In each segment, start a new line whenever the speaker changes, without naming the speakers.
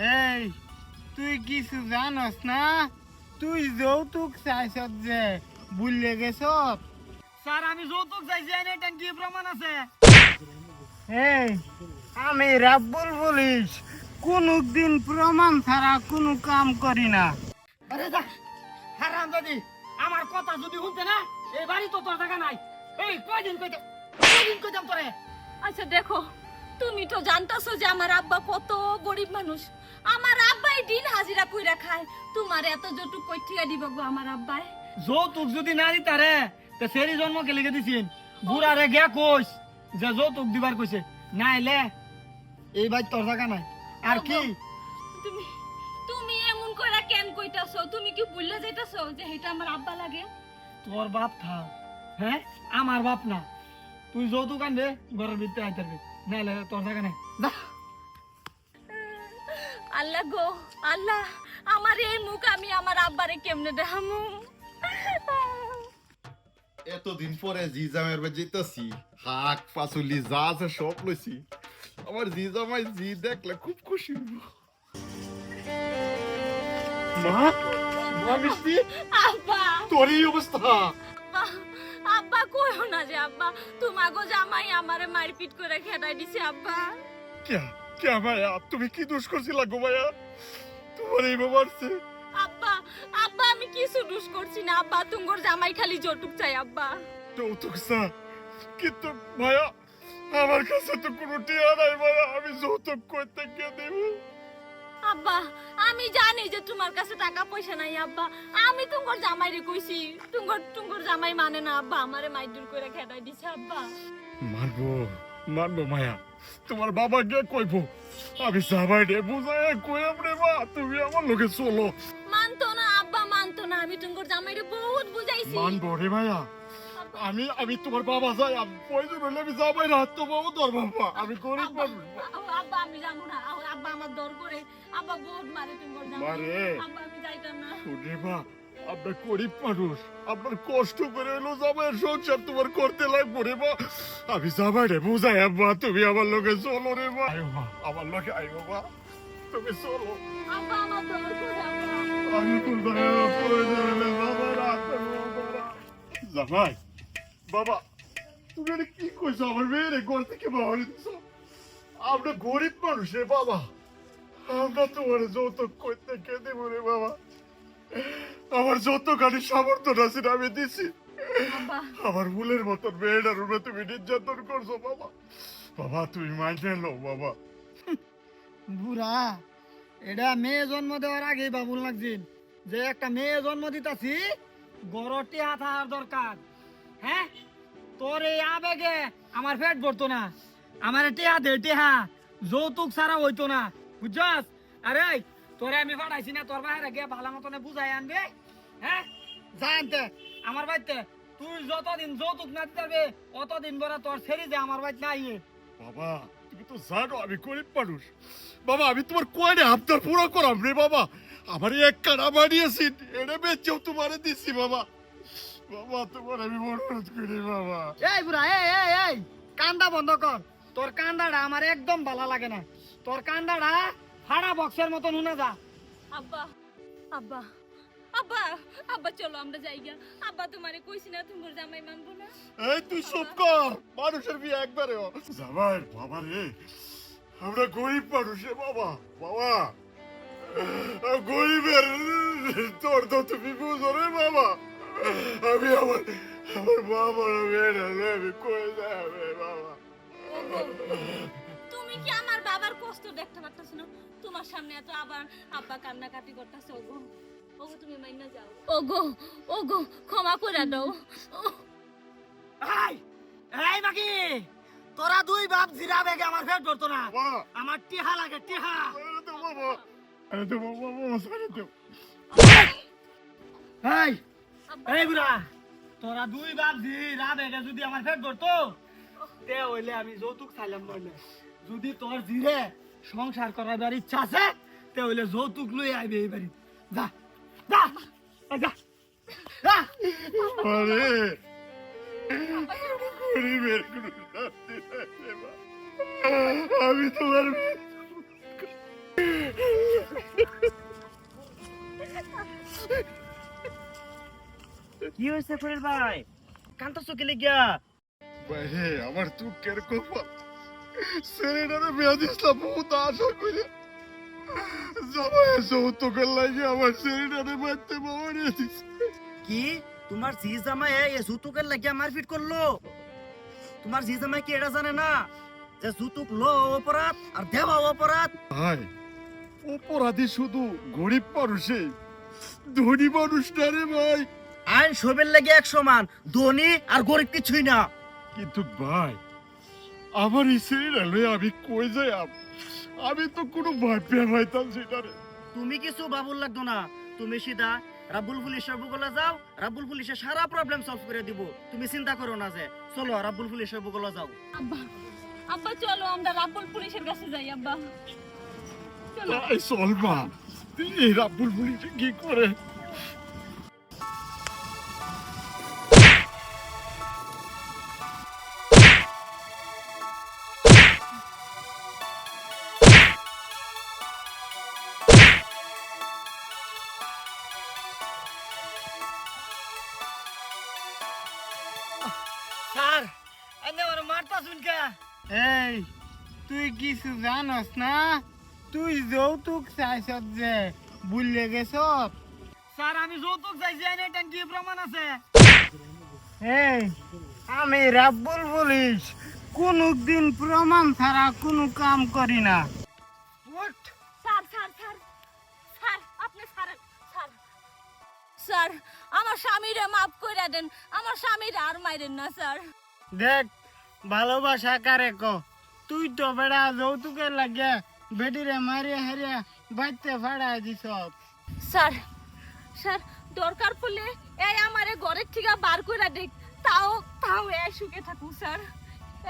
এই তুই কিছু জানস না? তুই যৌতুক চাইছত যে বুঝলে গেছ?
স্যার আমি যৌতুক চাইছি এনে এটা কি প্রমাণ আছে?
এই আমি রাব্বুল বলিস কোনো দিন প্রমাণ ছাড়া কোনো কাম করি না।
আরে যা হারাম দাদি আমার কথা যদি শুনতে না এই বাড়ি তো তোর জায়গা নাই। এই কয়দিন কইতে কয়দিন কইতাম তোরে?
আচ্ছা দেখো। তুমি তো জানতাছো যে আমার আব্বা কত গরিব মানুষ। আমার আব্বাই দিন হাজিরা কইরা খায়। তোমার এত জটুক কই ঠিকা দিব গো আমার আব্বাই?
যৌতুক যদি না দিতারে তো সেরি জন্ম কে লিখে দিছিন? বুড়ারে গিয়া কইস যে যৌতুক দিবার কইছে। না এলে এই বাড়ি তোর জায়গা নাই। আর কি?
তুমি তুমি এমন কইরা কেন কইতাছো? তুমি কি ভুললে যাইতাছো যে এটা আমার আব্বা লাগে?
তোর বাপ থাও হ্যাঁ? আমার বাপ না। তুই যৌতুক আনবে ঘরের ভিতরে আইতে না তোর জায়গা নাই। যা।
আল্লাহ গো আল্লাহ আমার এই মুখ আমি আমার আব্বারে কেমনে দেখামু?
এতদিন পরে জিজামের বাড়ি যেতেছি শাক পাচলি যা আছে সব লইছি। আমার জিজামাই জি দেখলে খুব খুশি মা মা মিষ্টি
আব্বা।
তোর এই অবস্থা।
কইও না যে আব্বা। তোমাগো জামাই আমারে মারপিট করে খেদাই দিছে আব্বা।
কে কে ভাইয়া তুমি কি দোষ করছিলা গো ভাইয়া? তোমার এই বাবারছে
আব্বা আব্বা আমি কিছু দোষ করছি না আব্বা। তুঙ্গর জামাই খালি জটুক চাই আব্বা।
যৌতুক স্যার কিন্তু ভাইয়া আমার কাছে তো কোনো টিয়া নাই ভাইয়া। আমি যৌতুক করতে গিয়ে দেব।
আব্বা আমি জানি যে তোমার কাছে টাকা পয়সা নাই আব্বা। আমি তুঙ্গর জামাই রে কইছি তুঙ্গর তুঙ্গর জামাই মানে না আব্বা আমারে মাইদুর করে খেদাই দিছে আব্বা।
মানবো মানবো মায়া তোমার বাবা গিয়ে কইব আমি সবাই রে বুঝাই কইম রে মা তুমি আমার লোকে চলো।
মানতো না আব্বা মানতো না আমি তুঙ্গর জামাই রে বহুত বুঝাইছি।
মানবো রে মায়া আমি আমি তোমার বাবা যাই আমি প্রয়োজন হলে আমি তোমার তোর বাবা আমি গরিব মানুষ।
আব্বা, আব্বা আমি যাব না। আ- আব্বা আমার দর করে আব্বা বহুত মারে তুঙ্গর জামাই
মারে?
আব্বা আমি যাইতাম না।
শুনে মা আপনার গরিব মানুষ। আপনার কষ্ট করে এলো জামাইয়ের সংসার তোমার করতে লাগবো রে মা। আমি জামাই রে বুঝাই আব্বা তুমি আমার লোকে চলো রে মা। আয়ো মা। আমার লোকে আয়ো মা। তুমি চলো।
আব্বা আমার দর করে আব্বা
আমি কোথায় প্রয়োজন হলে জামাই রাখতে বাবা জামাই বাবা তুমি এটা কি কইছো? আমার মেয়েরে ঘর থেকে বাবা দিছো আমরা গরিব মানুষ রে বাবা। আমরা তোমার যৌতুক করতে কে দেবো রে বাবা? আমার যত গাড়ি সামর্থ্য আছে আমি দিছি। আমার ভুলের মতন মেয়েটার উপরে তুমি নির্যাতন করছ বাবা। বাবা তুমি মাইনে লো বাবা।
বুড়া এটা মেয়ে জন্ম দেওয়ার আগেই বাবুল লাগছিল যে একটা মেয়ে জন্ম দিতাছি গরটি হাত হার দরকার। হ্যাঁ? তোর এই আবেগে আমার পেট ভরতো না। আমার টেহা দে টেহা। যৌতুক ছাড়া হইতো না বুঝছস? আরে তোরে আমি পাঠাইছি না তোর বাইরে গিয়ে ভালো মতনে বুঝাই আনবে হ্যাঁ? যা আনতে আমার বাড়িতে। তুই যতদিন যৌতুক না দিতে পারবে অতদিন বড় তোর ছেড়ে দে আমার বাড়িতে না আইয়ে।
বাবা তুমি তো জানো আমি গরিব মানুষ। বাবা আমি তোমার কয়টা হাফতার পুরো করাম রে বাবা? আমার এক কানা বানিয়েছি এটা বেচেও তোমারে দিছি বাবা। বাবা তোমার আমি অনুরোধ করি বাবা।
এই বুড়া এই এই এই কান্দা বন্ধ কর। তোর কান্দাটা আমার একদম ভালো লাগে না। তোর কান্দাটা ফাড়া বক্সের মতন শুনে যা।
আব্বা আব্বা আব্বা আব্বা চলো আমরা যাই গা আব্বা তোমারে কইছি না তোমার জামাই মানবো না।
এই তুই চুপ কর মানুষের বিয়ে একবারে। জামাই বাবা রে আমরা গরিব মানুষ রে বাবা বাবা। গরিবের তোর তো তুমি বুঝো রে বাবা। আমি আমার আমার বাবার মেয়েটা রে, আমি কই যাবে বাবা?
তুমি কি আমার বাবার কষ্ট দেখতে পারতাছ না? তোমার সামনে এত আবার আব্বা কান্নাকাটি করতেছে ওগো। ওগো তুমি মাইনা যাও। ওগো ওগো ক্ষমা করে দাও।
এই এই বাকি! তোরা দুই বাপ জিরা বেগে আমার পেট ধরতো না। আমার টিহা লাগে টিহা। এই এই বুড়া তোরা দুই বাপ জিরা বেগে যদি আমার পেট ধরতো তে হইলে আমি যৌতুক চাইলাম নইলে। যদি তোর জিরে সংসার করার ইচ্ছা আছে তে হইলে যৌতুক লই আইবে এই বাড়ি। যা যা যা।
আরে গরিবের। আমি তোমার
কি হয়েছে ফরিদ ভাই? কান্তা চোখে লেগিয়া
বাইরে আমার দুঃখের কপাল ছেলেটারে বিয়া দিছিলাম বহুত আশা করে। জামাই যৌতুকের লাগে আমার ছেলেটারে মারতে দিছে।
কি? তোমার জি জামাই এই জুতুকের লাগিয়া মারপিট করল? তোমার জি জামাই কি এটা জানে না? যে জুতুক লো অপরাধ আর দেওয়া অপরাধ।
ভাই অপরাধী শুধু গরিব মানুষে ধনী মানুষ না রে ভাই।
আইন সবের লাগে এক সমান ধনী আর গরিব কিছুই না।
কিন্তু ভাই আমার এই ছেলেটা লয়ে আমি কই যাই আমি তো কোনো ভাবিয়া পাইতাম সেটারে
তুমি কিছু বাবুল লাগতো না। তুমি সিধা রাব্বুল পুলিশের বুকলে যাও রাব্বুল পুলিশের সারা প্রবলেম সলভ করে দিব। তুমি চিন্তা করো না যে চলো রাব্বুল পুলিশের বুকলে যাও।
আব্বা আব্বা চলো আমরা রাব্বুল পুলিশের কাছে যাই আব্বা। চলো।
তাই চল মা এই রাব্বুল পুলিশে কি করে?
এই তুই কিছু জানস না? তুই যৌতুক চাইছত যে বুঝলে গেছ?
স্যার আমি যৌতুক চাইছি এটা কি প্রমাণ আছে?
এই আমি রাব্বুল পুলিশ কোনো দিন প্রমাণ ছাড়া কোনো কাম করি না।
স্যার স্যার স্যার স্যার আপনি স্যার স্যার স্যার আমার স্বামীরে মাফ করে দেন আমার স্বামীরে আর মাইরেন না স্যার।
দেখ ভালোবাসা কারে ক? তুই তো বেড়া যৌতুকের লাগে বেটিরে মারিয়া হারিয়া বাইতে ফাড়াই দিছ
স্যার স্যার দরকার পড়লে এই আমারে ঘরের থেকে বার করে দেখ তাও তাও এই সুখে থাকুক স্যার।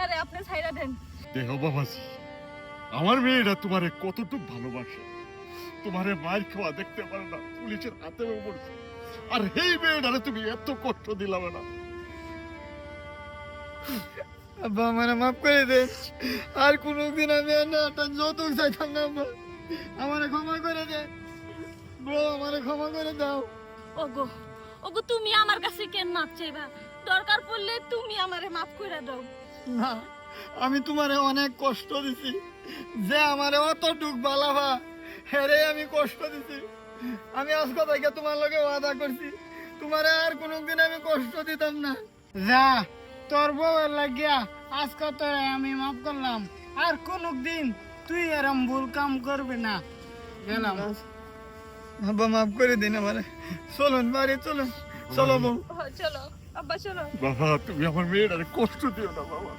আরে আপনি ছাইরা দেন।
দেহ বাবাজি আমার মেয়েরা তোমারে কতটুক ভালোবাসে? তোমারে মার খাওয়া দেখতে পারে না পুলিশের হাতে পড়ছে। আর এই মেয়েটারে তুমি এত কষ্ট দিলাম না।
আব্বা আমার মাফ করে দে। আর কোনোদিন আমি আর না একটা যৌতুক চাইতাম না আব্বা। আমারে ক্ষমা করে দে। বউ আমারে ক্ষমা করে দাও।
ওগো ওগো তুমি আমার কাছে কেন মাপ চাইবা? দরকার পড়লে তুমি আমারে মাফ করে দাও।
না আমি তোমারে অনেক কষ্ট দিছি। যে আমারে অতটুক বালাভা হেরে আমি কষ্ট দিছি। আমি আজ কথাকে তোমার লগে ওয়াদা করছি। তোমারে আর কোনোদিন আমি কষ্ট দিতাম না।
যা তোর বউয়ের লাগিয়া আজকে তোর আমি মাফ করলাম। আর কোন দিন তুই এরম ভুল কাম করবি না। গেলাম।
আব্বা মাফ করে দিন আমারে। চলুন বাড়ি চলুন। চলো বউ।
চলো। আব্বা চলো।
বাবা তুমি আমার মেয়েটারে কষ্ট দিও না বাবা।